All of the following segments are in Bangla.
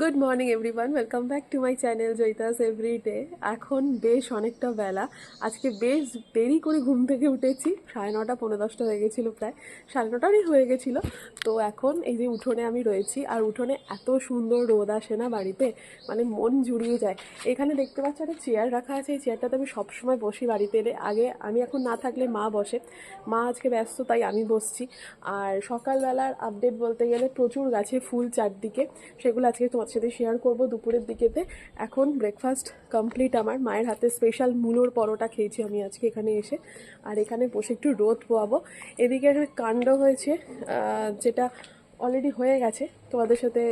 Good morning everyone welcome back to my channel Joyita's everyday এখন বেশ অনেকটা বেলা। আজকে বেশ দেরি করে ঘুম থেকে উঠেছি। সাড়ে নটা পনেরো দশটা হয়ে গেছিল প্রায়। সাড়ে নটারই হয়ে গেছিল। তো এখন এই যে উঠোনে আমি রয়েছি, আর উঠোনে এত সুন্দর রোদ আসে না বাড়িতে মানে মন জুড়িয়ে যায়। এখানে দেখতে পাচ্ছি একটা চেয়ার রাখা আছে। এই চেয়ারটাতে আমি সবসময় বসি বাড়িতে এলে। আগে আমি এখন না থাকলে মা বসে। মা আজকে ব্যস্ত, তাই আমি বসছি। আর সকালবেলার আপডেট বলতে গেলে প্রচুর গাছে ফুল চারদিকে। সেগুলো আজকে তোমার সাথে শেয়ার করব দুপুরের দিকেতে। এখন ব্রেকফাস্ট কমপ্লিট আমার। মায়ের হাতে স্পেশাল মূলোর পরোটা খেয়েছি আমি আজকে এখানে এসে। আর এখানে বসে একটু রোদ পোয়াবো। এদিকে একটা কাণ্ড হয়েছে যেটা অলরেডি হয়ে গেছে। তোমাদের সাথে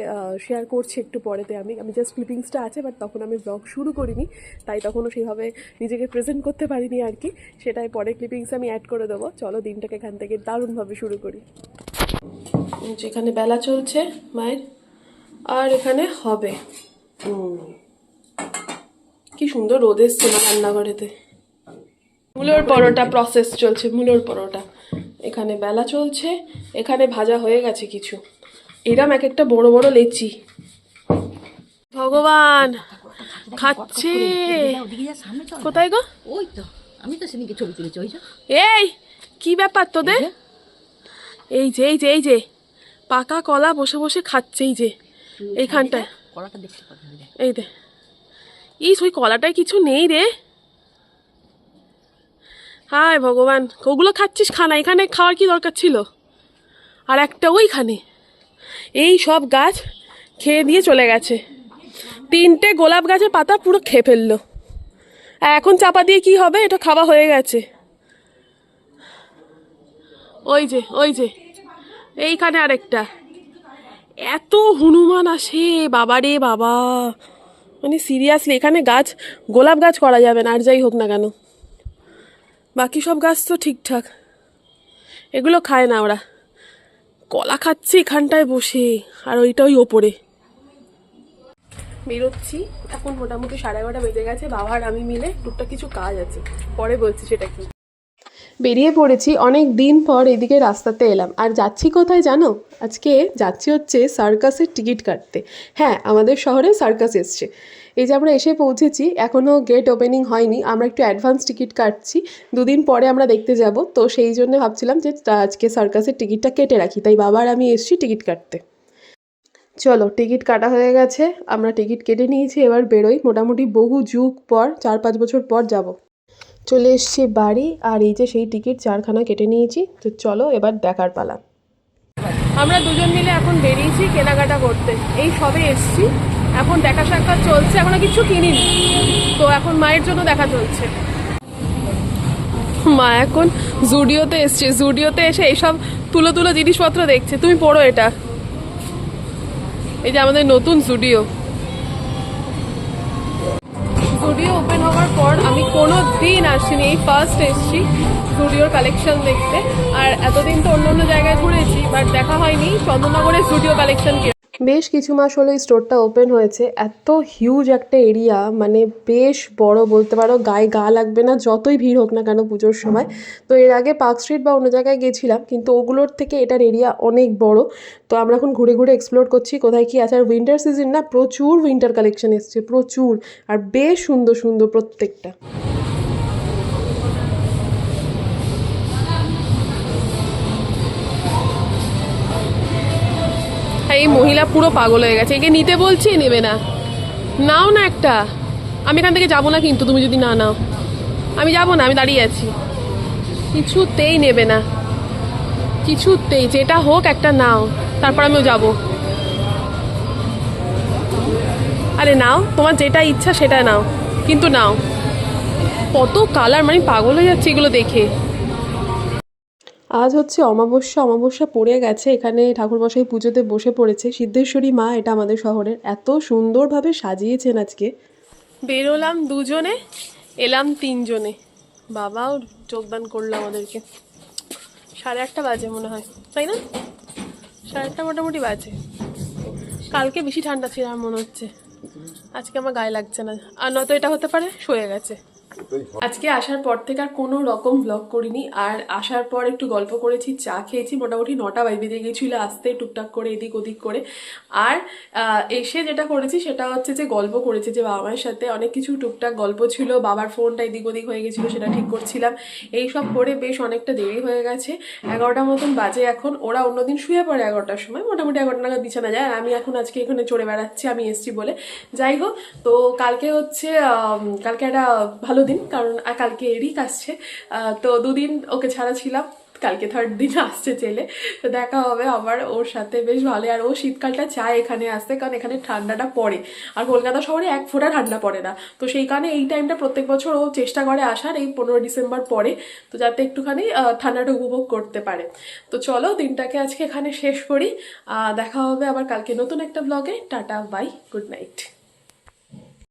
শেয়ার করছি একটু পরেতে আমি। আমি জাস্ট ক্লিপিংসটা আছে বাট তখন আমি ব্লগ শুরু করিনি। তাই তখনও সেইভাবে নিজেকে প্রেজেন্ট করতে পারিনি আর কি সেটাই পরে ক্লিপিংস আমি অ্যাড করে দেবো। চলো দিনটাকে এখান থেকে দারুণভাবে শুরু করি। যেখানে বেলা চলছে, মায়ের আর এখানে হবে। কি সুন্দর রোদ এসছে না রান্নাঘরেতে। মূলোর পরোটা প্রসেস চলছে মূলোর পরোটা। এখানে বেলা চলছে এখানে ভাজা হয়ে গেছে কিছু। এরম এক একটা বড় বড় লেচি। ভগবান খাচ্ছে। কোথায় গো? ওই তো আমি তো সেদিকে ছবি তুলেছি ওই এই কি ব্যাপার তোদের? এই যে। এই যে এই যে পাকা কলা বসে বসে খাচ্ছে এই যে। এইখানটায়। কলাটা দেখতে। এই দে। ইস ওই কলাটায় কিছু নেই রে। হায় ভগবান ওগুলো খাচ্ছিস খানা? এখানে খাওয়ার কি দরকার ছিল? আর একটা ওইখানে। এই সব গাছ খেয়ে দিয়ে চলে গেছে। তিনটে গোলাপ গাছের পাতা পুরো খেয়ে ফেলল। এখন চাপা দিয়ে কি হবে? এটা খাওয়া হয়ে গেছে। ওই যে ওই যে। এইখানে আরেকটা। এত হনুমান আসে, বাবা রে বাবা। মানে সিরিয়াসলি এখানে গাছ, গোলাপ গাছ করা যাবে না, আর যাই হোক না কেন। বাকি সব গাছ তো ঠিকঠাক। এগুলো খায় না ওরা। কলা খাচ্ছি এখানটায় বসে, আর ওইটা ওই ওপরে। বেরোচ্ছি, এখন মোটামুটি সাড়ে এগারোটা বেজে গেছে বাবা আর আমি মিলে টুকটাক কিছু কাজ আছে। পরে বলছি সেটা কি। বেরিয়ে পড়েছি, অনেক দিন পর এদিকে রাস্তাতে এলাম। আর যাচ্ছি কোথায় জানো? আজকে যাচ্ছি হচ্ছে সার্কাসের টিকিট কাটতে। হ্যাঁ আমাদের শহরে সার্কাস এসছে। এই যে আমরা এসে পৌঁছেছি, এখনও গেট ওপেনিং হয়নি, আমরা একটু অ্যাডভান্স টিকিট কাটছি। দুদিন পরে আমরা দেখতে যাব, তো সেই জন্য ভাবছিলাম যে আজকে সার্কাসের টিকিটটা কেটে রাখি, তাই বাবার আমি এসছি টিকিট কাটতে। চলো, টিকিট কাটা হয়ে গেছে, আমরা টিকিট কেটে নিয়েছি, এবার বেরোই। মোটামুটি বহু যুগ পর, চার পাঁচ বছর পর যাব। চলে এসছি বাড়ি, আর এই যে সেই টিকিট চারখানা কেটে নিয়েছি। তো চলো এবার দেখার পালা। আমরা দুজন মিলে এখন বেরিয়েছি কেনাকাটা করতে। এই সবে এসছি। এখন দেখা সাক্ষাৎ চলছে। এখনও কিছু কিনিনি। তো এখন মায়ের জন্য দেখা চলছে। মা এখন জুডিওতে এসছে। জুডিওতে এসে এইসব তুলো তুলো জিনিসপত্র দেখছে। তুমি পড়ো এটা। এই যে আমাদের নতুন জুডিও। জুডিও ওপেন হওয়ার পর আমি কোনো দিন আসিনি। এই ফার্স্ট এসছি জুডিওর কালেকশন দেখতে। আর এতদিন তো অন্য অন্য জায়গায় ঘুরেছি বাট দেখা হয়নি। চন্দননগরে জুডিও কালেকশন বেশ কিছু মাস হলো এই স্টোরটা ওপেন হয়েছে। এত হিউজ একটা এরিয়া মানে বেশ বড় বলতে পারো, গায়ে গা লাগবে না, যতই ভিড় হোক না কেন পুজোর সময়। তো এর আগে পার্ক স্ট্রিট বা অন্য জায়গায় গেছিলাম, কিন্তু ওগুলোর থেকে এটার এরিয়া অনেক বড়। তো আমরা এখন ঘুরে ঘুরে এক্সপ্লোর করছি, কোথায় কি আছে। আর উইন্টার সিজন না, প্রচুর উইন্টার কালেকশন এসছে, প্রচুর। আর বেশ সুন্দর সুন্দর প্রত্যেকটা। হ্যাঁ এই মহিলা পুরো পাগল হয়ে গেছে। একে নিতে বলছি, নেবে না। নাও না একটা। আমি এখান থেকে যাব না কিন্তু, তুমি যদি না নাও। আমি যাব না, আমি দাঁড়িয়ে আছি। কিছুতেই নেবে না। কিছুতেই, যেটা হোক একটা নাও। তারপর আমিও যাব। আরে নাও, তোমার যেটা ইচ্ছা সেটা নাও। কিন্তু নাও। কত কালার মানে পাগল হয়ে যাচ্ছে এগুলো দেখে। আজ হচ্ছে অমাবস্যা অমাবস্যা পড়ে গেছে। এখানে ঠাকুরমশাই পুজোতে বসে পড়েছে। সিদ্ধেশ্বরী মা এটা আমাদের শহরের এত সুন্দরভাবে সাজিয়েছেন আজকে। বেরোলাম দুজনে, এলাম তিনজনে। বাবাও যোগদান করল আমাদেরকে। সাড়ে আটটা বাজে মনে হয়, তাই না? সাড়ে আটটা মোটামুটি বাজে। কালকে বেশি ঠান্ডা ছিল আমার মনে হচ্ছে। আজকে আমার গায়ে লাগছে না। আর নয়তো এটা হতে পারে, শুয়ে গেছে। আজকে আসার পর থেকে আর কোনো রকম ব্লগ করিনি, আর আসার পর একটু গল্প করেছি, চা খেয়েছি, মোটামুটি নটা বাই বেজে গেছিল আসতে, টুকটাক করে এদিক ওদিক করে। আর এসে যেটা করেছি সেটা হচ্ছে যে গল্প করেছি যে বাবা মায়ের সাথে। অনেক কিছু টুকটাক গল্প ছিল, বাবার ফোনটা এদিক ওদিক হয়ে গেছিল সেটা ঠিক করছিলাম। এই সব করে বেশ অনেকটা দেরি হয়ে গেছে। এগারোটা মতন বাজে এখন, ওরা অন্যদিন শুয়ে পড়ে এগারোটার সময়, মোটামুটি এগারোটা নাগাদ বিছানা যায়। আর আমি এখন আজকে এখানে চড়ে বেড়াচ্ছি, আমি এসছি বলে। যাই হোক, তো কালকে হচ্ছে কালকে একটা ভালো দিন কারণ কালকে এরিক আসছে তো দুদিন ওকে ছাড়া ছিলাম, কালকে থার্ড দিন আসছে ছেলে তো দেখা হবে আবার ওর সাথে, বেশ ভালো আর ও শীতকালটা চায় এখানে আসতে, কারণ এখানে ঠান্ডাটা পড়ে, আর কলকাতা শহরে এক ফোঁটা ঠান্ডা পড়ে না, তো সেই কারণে এই টাইমটা প্রত্যেক বছর ও চেষ্টা করে আসার, এই পনেরো ডিসেম্বর পরে, তো যাতে একটুখানি ঠান্ডাটা উপভোগ করতে পারে, তো চলো দিনটাকে আজকে এখানে শেষ করি দেখা হবে আবার কালকে নতুন একটা ব্লগে টাটা বাই গুড নাইট